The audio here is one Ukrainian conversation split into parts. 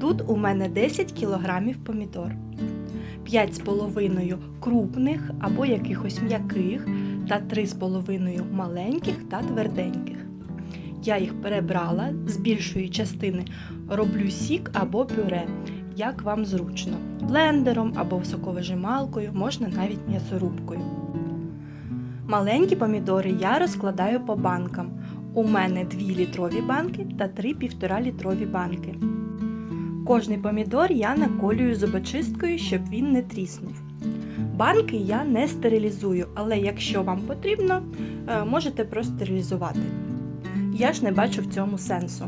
Тут у мене 10 кг помідор, 5,5 крупних або якихось м'яких та 3,5 маленьких та тверденьких. Я їх перебрала, з більшої частини роблю сік або пюре, як вам зручно. Блендером або соковижималкою, можна навіть м'ясорубкою. Маленькі помідори я розкладаю по банкам. У мене 2 літрові банки та 3 1,5 літрові банки. Кожний помідор я наколюю зубочисткою, щоб він не тріснув. Банки я не стерилізую, але якщо вам потрібно, е, можете простерилізувати. Я ж не бачу в цьому сенсу.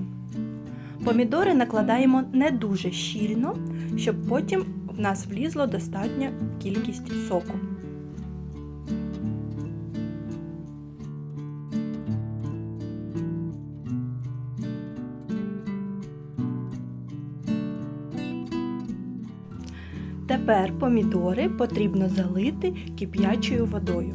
Помідори накладаємо не дуже щільно, щоб потім в нас влізло достатня кількість соку. Тепер помідори потрібно залити кип'ячою водою.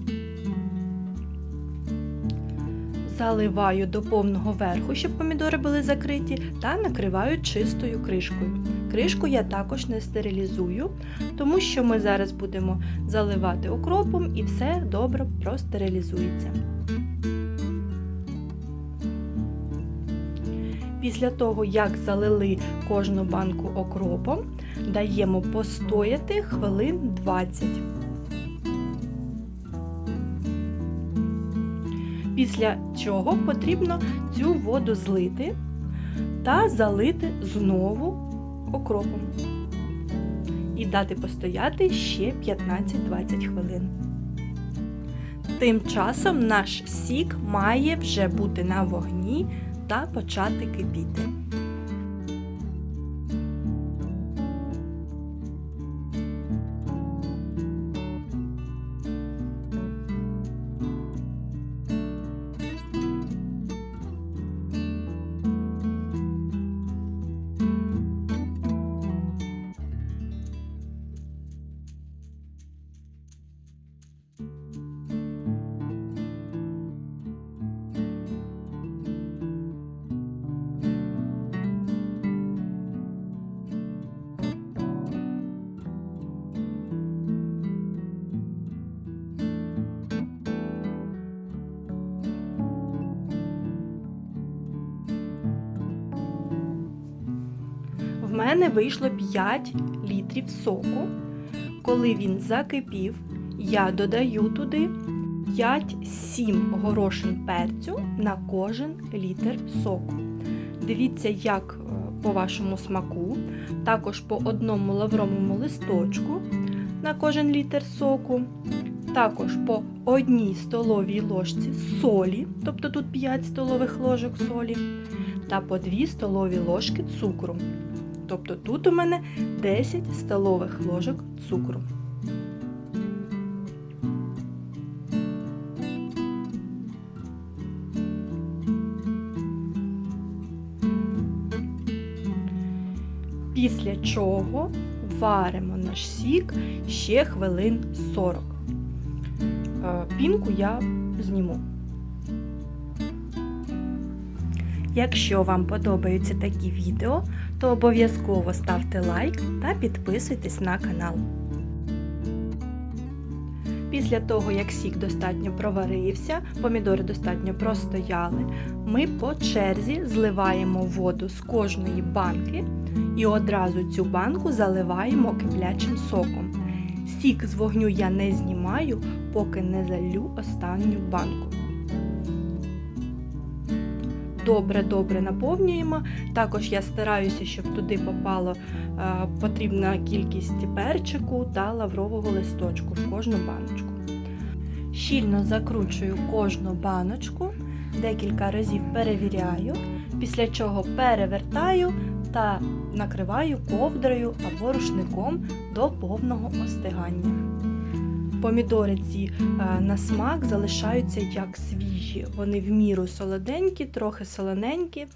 Заливаю до повного верху, щоб помідори були закриті, та накриваю чистою кришкою. Кришку я також не стерилізую, тому що ми зараз будемо заливати окропом і все добре простерилізується. Після того, як залили кожну банку окропом, даємо постояти хвилин 20. Після чого потрібно цю воду злити та залити знову окропом. І дати постояти ще 15-20 хвилин. Тим часом наш сік має вже бути на вогні та почати кипіти. Мене вийшло 5 літрів соку. Коли він закипів, я додаю туди 5-7 горошин перцю на кожен літр соку. Дивіться, як е, по вашому смаку, також по одному лавровому листочку на кожен літр соку, також по одній столовій ложці солі, тобто тут 5 столових ложок солі, та по 2 столові ложки цукру. Тобто тут у мене 10 столових ложок цукру. Після чого варимо наш сік ще хвилин 40. Е, Пінку я зніму. Якщо вам подобаються такі відео, то обов'язково ставте лайк та підписуйтесь на канал. Після того, як сік достатньо проварився, помідори достатньо простояли, ми по черзі зливаємо воду з кожної банки і одразу цю банку заливаємо киплячим соком. Сік з вогню я не знімаю, поки не залю останню банку добре-добре наповнюємо. Також я стараюся, щоб туди попало е, потрібна кількість перчику та лаврового листочку в кожну баночку. Щільно закручую кожну баночку, декілька разів перевіряю, після чого перевертаю та накриваю ковдрою або рушником до повного остигання. Помідори ці е, на смак залишаються як свіжі. Вони в міру солоденькі, трохи солоненькі. Е,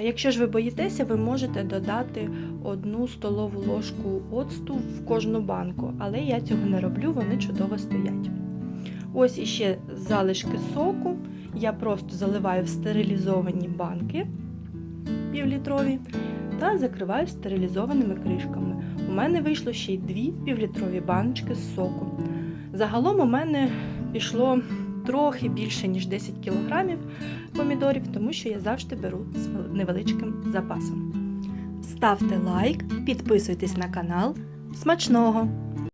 Якщо ж ви боїтеся, ви можете додати одну столову ложку оцту в кожну банку, але я цього не роблю, вони чудово стоять. Ось іще залишки соку. Я просто заливаю в стерилізовані банки півлітрові та закриваю стерилізованими кришками. У мене вийшло ще й дві півлітрові баночки з соку. Загалом у мене пішло трохи більше, ніж 10 кілограмів помідорів, тому що я завжди беру з невеличким запасом. Ставте лайк, підписуйтесь на канал. Смачного!